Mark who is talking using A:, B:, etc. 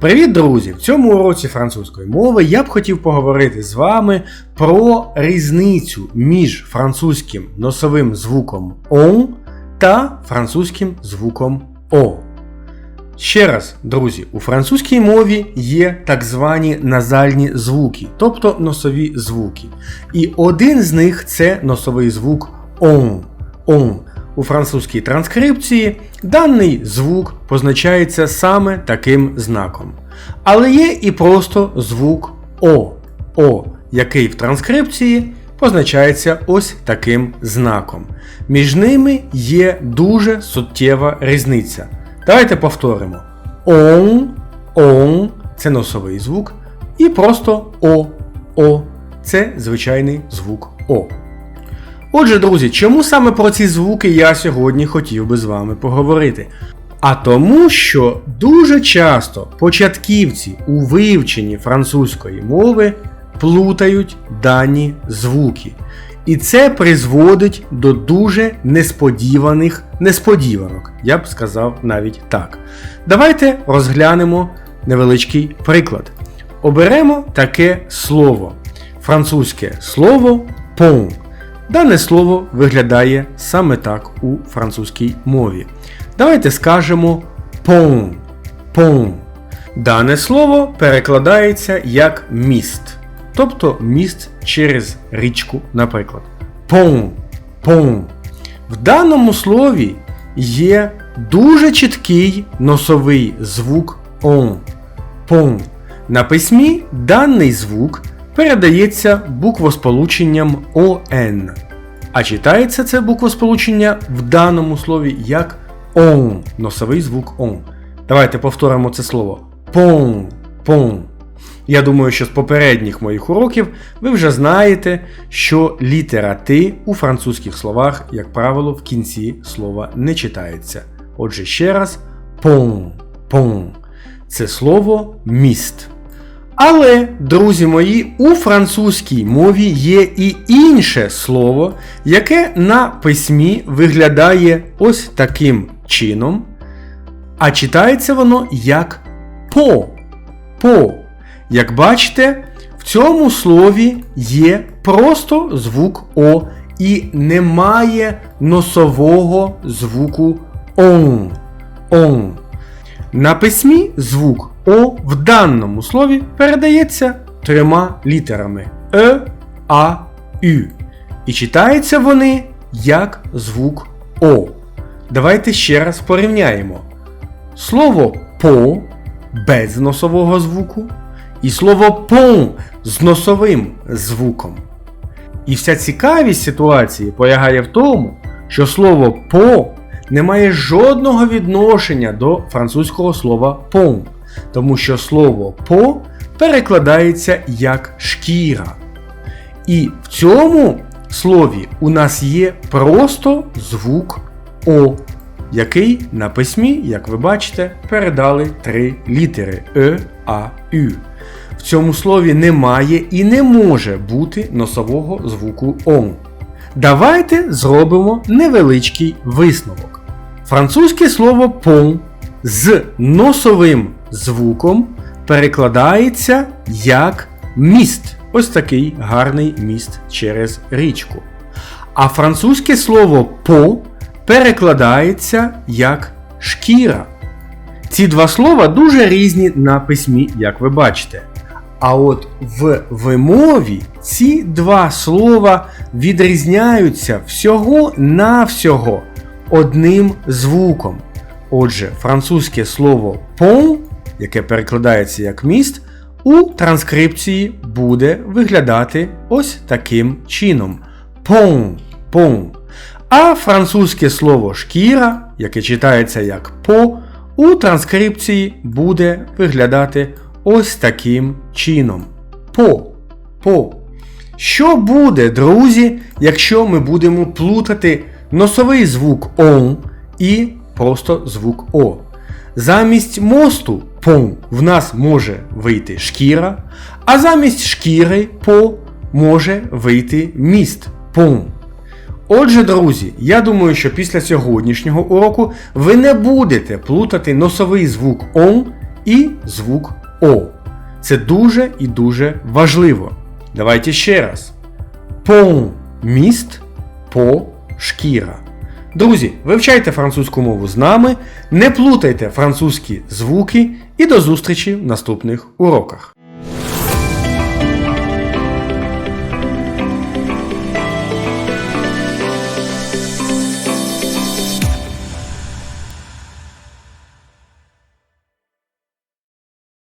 A: Привіт, друзі! В цьому уроці французької мови я б хотів поговорити з вами про різницю між французьким носовим звуком on та французьким звуком о. Ще раз, друзі, у французькій мові є так звані назальні звуки, тобто носові звуки. І один з них це носовий звук on. on. У французькій транскрипції даний звук позначається саме таким знаком. Але є і просто звук О, О, який в транскрипції позначається ось таким знаком. Між ними є дуже суттєва різниця. Давайте повторимо. Он, он це носовий звук, і просто О, О це звичайний звук О. Отже, друзі, чому саме про ці звуки я сьогодні хотів би з вами поговорити? А тому, що дуже часто початківці у вивченні французької мови плутають дані звуки. І це призводить до дуже несподіваних несподіванок, я б сказав навіть так. Давайте розглянемо невеличкий приклад. Оберемо таке слово. Французьке слово pont. Дане слово виглядає саме так у французькій мові. Давайте скажемо pont. pont. Дане слово перекладається як міст, тобто міст через річку, наприклад. Pont. pont. В даному слові є дуже чіткий носовий звук on. Pont. На письмі даний звук передається буквосполученням ОН. А читається це буквосполучення в даному слові як он, носовий звук он. Давайте повторимо це слово. Пон, пон. Я думаю, що з попередніх моїх уроків ви вже знаєте, що літера Т у французьких словах, як правило, в кінці слова не читається. Отже, ще раз, пон, пон. Це слово міст. Але, друзі мої, у французькій мові є і інше слово, яке на письмі виглядає ось таким чином, а читається воно як по. по. Як бачите, в цьому слові є просто звук О і немає носового звуку он. он. На письмі звук О в даному слові передається трьома літерами Е, А, Ю. І читаються вони як звук О. Давайте ще раз порівняємо. Слово по без носового звуку і слово пон з носовим звуком. І вся цікавість ситуації полягає в тому, що слово по не має жодного відношення до французького слова пон, тому що слово по перекладається як шкіра. І в цьому слові у нас є просто звук О, який на письмі, як ви бачите, передали три літери Е, А, Ю. В цьому слові немає і не може бути носового звуку он. Давайте зробимо невеличкий висновок. Французьке слово пон з носовим звуком перекладається як міст. Ось такий гарний міст через річку. А французьке слово по перекладається як шкіра. Ці два слова дуже різні на письмі, як ви бачите. А от в вимові ці два слова відрізняються всього-навсього одним звуком. Отже, французьке слово pont, яке перекладається як міст, у транскрипції буде виглядати ось таким чином. Pont, pont. А французьке слово шкіра, яке читається як по, у транскрипції буде виглядати ось таким чином. По. По. Що буде, друзі, якщо ми будемо плутати носовий звук он і просто звук О? Замість мосту пон в нас може вийти шкіра, а замість шкіри по може вийти міст пон. Отже, друзі, я думаю, що після сьогоднішнього уроку ви не будете плутати носовий звук он і звук О. Це дуже і дуже важливо. Давайте ще раз. Пон міст, по шкіра. Друзі, вивчайте французьку мову з нами, не плутайте французькі звуки і до зустрічі в наступних уроках.